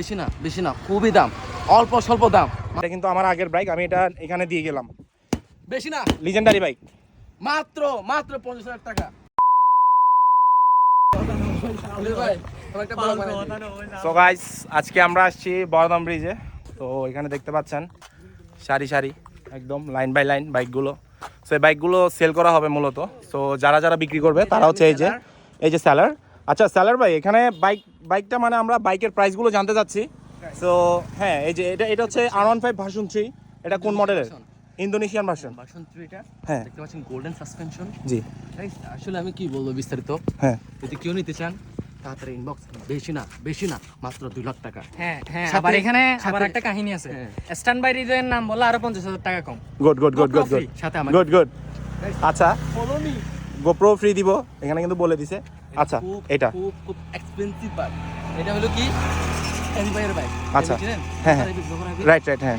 বেশি না বেশি না খুবই দাম অল্প স্বল্প দাম। এটা কিন্তু আমার আগের বাইক আমি এটা এখানে দিয়ে গেলাম। বেশি না? লিজেন্ডারি বাইক মাত্র মাত্র পঞ্চাশ হাজার টাকা। সো গাইস আজকে আমরা আসছি বড়দাম ব্রিজে তো এখানে দেখতে পাচ্ছেন সারি সারি একদম লাইন বাই লাইন বাইকগুলো সো এই বাইকগুলো সেল করা হবে মূলত। সো যারা যারা বিক্রি করবে তারা হচ্ছে এই যে এই যে স্যালার আচ্ছা স্যালার ভাই এখানে বাইক বাইকটা মানে আমরা বাইকের প্রাইসগুলো জানতে চাচ্ছি। সো হ্যাঁ এই যে এটা এটা হচ্ছে R one five version three এটা কোন মডেলের ইন্দোনেশিয়ান ভার্সন ভার্সন থ্রিটা হ্যাঁ। দেখতে পাচ্ছেন গোল্ডেন সাসপেনশন জি। আসলে আমি কি বলব বিস্তারিত? হ্যাঁ। যদি কেউ নিতে চান তাড়াতাড়ি ইনবক্স বেশি না বেশি না মাত্র দুই লাখ টাকা। হ্যাঁ হ্যাঁ আবার এখানে আবার একটা কাহিনী আছে। হ্যাঁ। স্ট্যান্ড বাই হৃদয়ের নাম বললে আরও পঞ্চাশ হাজার টাকা কম। Good good good good good সাথে আমার। গুড গুড আচ্ছা। গোপ্রো ফ্রি দিব। এখানে কিন্তু বলে দিছে। আচ্ছা এটা। খুব খুব এক্সপেন্সিভ বাইক এটা হলো কি? এমপায়ার বাইক আচ্ছা। হ্যাঁ, হ্যাঁ। রাইট রাইট হ্যাঁ।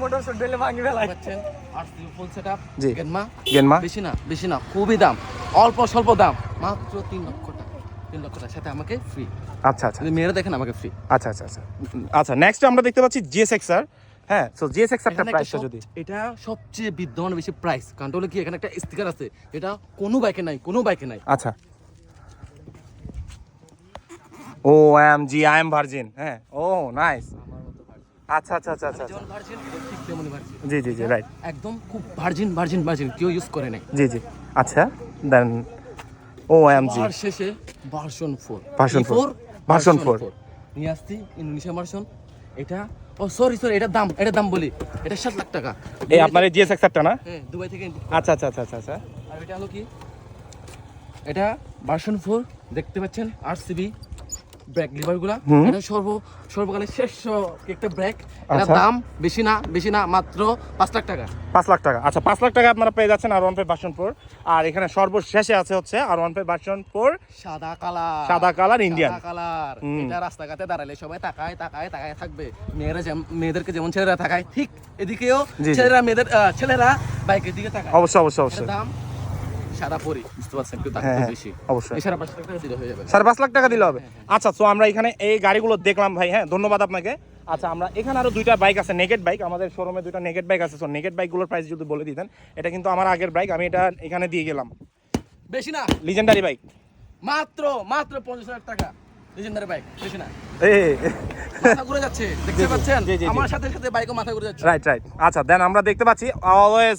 মোটর ভাঙি পাচ্ছেন আরসিবি ফুল সেটআপ জি। গেনমা গেনমা বেশি না বেশি না খুবই দাম। অল্প স্বল্প দাম মাত্র তিন লক্ষ টাকা। তিন লক্ষ টাকার সাথে আমাকে ফ্রি আচ্ছা আচ্ছা। মেয়েরা দেখেন আমাকে ফ্রি আচ্ছা আচ্ছা আচ্ছা। আচ্ছা নেক্সট আমরা দেখতে পাচ্ছি জিএসএক্স স্যার হ্যাঁ সো জিএসএক্স একটা প্রাইসটা যদি এটা সবচেয়ে বিদ্যমান বেশি প্রাইস কারণ হলো কি এখানে একটা স্টিকার আছে। এটা কোনো বাইকে নাই কোনো বাইকে নাই। আচ্ছা। ও আই এম জি আই এম ভার্জিন হ্যাঁ? ও নাইস আচ্ছা আচ্ছা আচ্ছা আচ্ছা জি জি জি রাইট একদম খুব ভার্জিন ভার্জিন ভার্জিন কেউ ইউজ করে নাই। জি জি। আচ্ছা দেন ও আই এম জি শেষে version four Version four. Version four. নিয়ে আসছি ইন্দোনেশিয়া ভার্সন এটা ও সরি সরি এটার দাম এটার দাম বলি। এটা সাত লাখ টাকা। এই আপনার এই জিএসএক্স একটা না? হ্যাঁ দুবাই থেকে আচ্ছা আচ্ছা আচ্ছা আচ্ছা আচ্ছা। আর এটা হলো কি? এটা ভার্সন ফোর দেখতে পাচ্ছেন আর সিবি ব্রেক লিভারগুলা। এটা সর্ব সর্বকালের শেষ একটা ব্রেক এটার আচ্ছা। দাম বেশি না বেশি না মাত্র পাঁচ লাখ টাকা। পাঁচ লাখ টাকা। আচ্ছা পাঁচ লাখ টাকা আপনারা পেয়ে যাচ্ছেন আর ওয়ান ফাইভ ভার্সন ফোর আর এখানে সর্বশেষে আছে হচ্ছে আর ওয়ান ফাইভ ভার্সন ফোর সাদা কালার। সাদা কালার ইন্ডিয়ান সাদা কালার। এটা রাস্তাঘাটে দাঁড়ালে সবাই তাকায় তাকায় তাকায় থাকবে। মেয়েরা মেয়েদেরকে যেমন ছেলেরা তাকায় ঠিক এদিকেও। ছেলেরা মেয়েদের ছেলেরা বাইকের দিকে তাকায়। অবশ্যই অবশ্যই অবশ্যই। দাম সাদা পরি বুঝতে পারছেন? একটু দাম হ্যাঁ, হ্যাঁ, বেশি। অবশ্যই। সাড়ে পাঁচ লাখ টাকা দিলে হয়ে যাবে। সাড়ে পাঁচ লাখ টাকা দিলে হবে। আচ্ছা তো আমরা এখানে এই গাড়িগুলো দেখলাম ভাই হ্যাঁ ধন্যবাদ আপনাকে। আচ্ছা আমরা এখানে আরও দুইটা বাইক আছে নেগেট বাইক আমাদের শোরুমে দুইটা নেগেট বাইক আছে। তো নেগেট বাইকগুলোর প্রাইস যদি বলে দিতেন এটা কিন্তু আমার আগের বাইক আমি এটা এখানে দিয়ে গেলাম। বেশি না। লিজেন্ডারি বাইক মাত্র মাত্র পঞ্চাশ হাজার টাকা। লিজেন্ডারি বাইক বেশি না। মাথা ঘুরে যাচ্ছে দেখতে পাচ্ছেন। আমার সাথে সাথে বাইকও মাথা ঘুরে যাচ্ছে। রাইট রাইট আচ্ছা দেন আমরা দেখতে পাচ্ছি always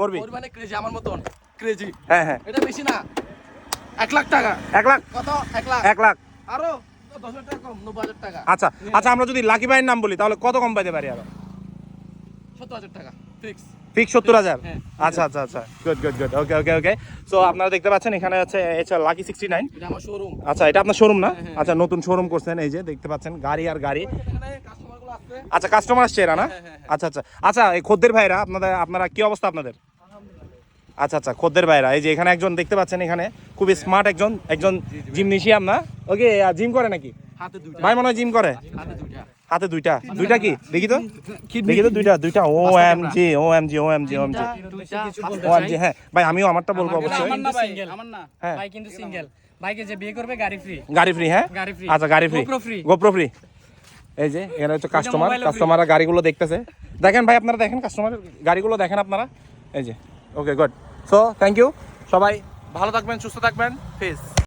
four B four crazy আমার মতন। ক্রেজি হ্যাঁ হ্যাঁ। এটা বেশি না। এক লাখ টাকা। এক লাখ? কত? এক লাখ। এক লাখ। আরও? হাজার হাজার আচ্ছা আচ্ছা আমরা যদি লাকি ভাইয়ের নাম বলি তাহলে কত কম পাইতে পারি আরও? সত্তর হাজার টাকা ফিক্স ফিক্স সত্তর হাজার? হ্যাঁ। আচ্ছা আচ্ছা আচ্ছা। Good good good okay okay okay so আপনারা দেখতে পাচ্ছেন এখানে হচ্ছে এটা লাকি সিক্সটি নাইন এটা আমার শোরুম আচ্ছা এটা আপনার শোরুম না? হ্যাঁ, আচ্ছা নতুন শোরুম করছেন এই যে দেখতে পাচ্ছেন গাড়ি আর গাড়ি। আচ্ছা কাস্টমার আসছে এরা না? হ্যাঁ, হ্যাঁ, আচ্ছা আচ্ছা। আচ্ছা এই খদ্দের ভাইরা আপনাদের আপনারা কি অবস্থা আপনাদের? আচ্ছা আচ্ছা খদ্দের ভাইরা এই যে এখানে একজন দেখতে পাচ্ছেন এখানে খুবই স্মার্ট একজন একজন জিমনেশিয়াম না? ওকে জিম করে নাকি? ভাই মনে হয় জিম করে। হাতে দুইটা। দুইটা। দুইটা কি? দেখি তো। দেখি তো দুইটা দুইটা। O M G O M G O M G O M G O M G হ্যাঁ ভাই আমিও আমারটা বলব অবশ্যই। আমার না। ভাই হ্যাঁ। ভাই কিন্তু সিঙ্গেল ভাইকে যে বিয়ে করবে গাড়ি ফ্রি গাড়ি ফ্রি হ্যাঁ? গাড়ি free। আচ্ছা গাড়ি free GoPro free। GoPro free এই যে এখানে হচ্ছে কাস্টমার কাস্টমাররা গাড়িগুলো দেখতেছে। দেখেন ভাই আপনারা দেখেন কাস্টমার গাড়িগুলো দেখেন আপনারা। এই যে okay good so thank you সবাই ভালো থাকবেন সুস্থ থাকবেন পিস